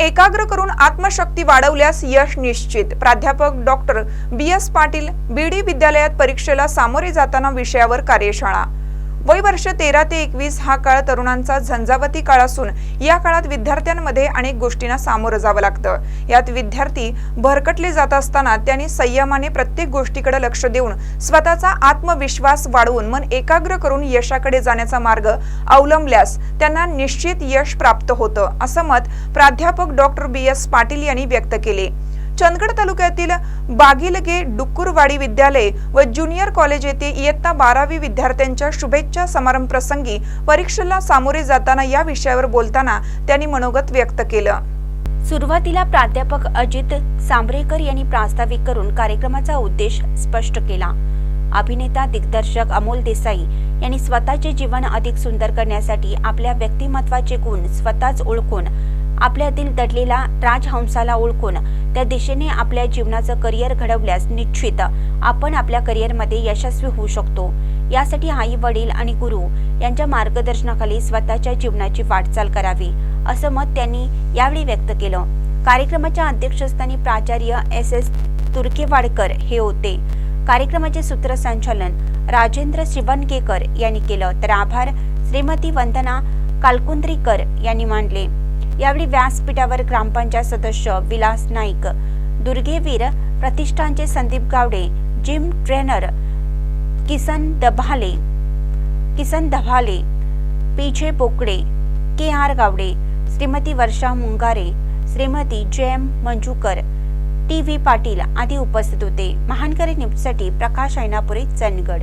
एकाग्र करून आत्मशक्ती वाढवल्यास यश निश्चित. प्राध्यापक doctor B S Patil BD विद्यालयात परीक्षेला सामोरे जाताना विषयावर कार्यशाळा. वय वर्ष तेरा ते एकवीस हा काळ तरुणांचा झंझावती काळ असून या काळात विद्यार्थ्यांमध्ये अनेक गोष्टींना सामोरं जावं लागतं. यात विद्यार्थी भरकटले जात असताना त्यांनी संयमाने प्रत्येक गोष्टीकडे लक्ष देऊन स्वतःचा आत्मविश्वास वाढवून मन एकाग्र करून यशाकडे जाण्याचा मार्ग अवलंबल्यास त्यांना निश्चित यश प्राप्त होतं असं मत प्राध्यापक डॉक्टर बी एस पाटील यांनी व्यक्त केले. चंदगड तालुक्यातील बागिलगे डुक्कुरवाडी विद्यालय व ज्युनियर कॉलेज येथे इयत्ता बारावी विद्यार्थ्यांच्या शुभेच्छा समारंभ प्रसंगी परीक्षेला सामोरे जाताना या विषयावर बोलताना त्यांनी मनोगत व्यक्त केलं. सुरुवातीला प्राध्यापक अजित सांबरेकर यांनी प्रास्ताविक करून कार्यक्रमाचा उद्देश स्पष्ट केला. अभिनेता दिग्दर्शक अमोल देसाई यांनी स्वतःचे जीवन अधिक सुंदर करण्यासाठी आपल्या व्यक्तिमत्वाचे गुण स्वतःच ओळखून आपल्यातील दडलेला राजहंसाला ओळखून त्या दिशेने आपल्या जीवनाचं करिअर घडवल्यास निश्चित आपण आपल्या करिअरमध्ये यशस्वी होऊ शकतो. यासाठी आई वडील आणि गुरु यांच्या मार्गदर्शनाखाली स्वतःच्या जीवनाची वाटचाल करावी असं मत त्यांनी यावेळी व्यक्त केलं. कार्यक्रमाच्या अध्यक्षस्थानी प्राचार्य एस. एस. तुर्केवाडकर हे होते. कार्यक्रमाचे सूत्रसंचालन राजेंद्र शिवणकेकर यांनी केलं. तर आभार. श्रीमती वंदना कालकुंद्रीकर यांनी मांडले. यावेळी व्यासपीठावर ग्रामपंचायत सदस्य विलास नाईक दुर्गेवीर प्रतिष्ठानचे Sandeep Gawade gym trainer Kisan Dabhale Kisan Dabhale PJ Bokade K R Gawade Shrimati Varsha Mungare Shrimati Jayam Manjukar T V Patil आदी उपस्थित होते. महानकरी न्यूजसाठी प्रकाश ऐनापुरे चंदगड.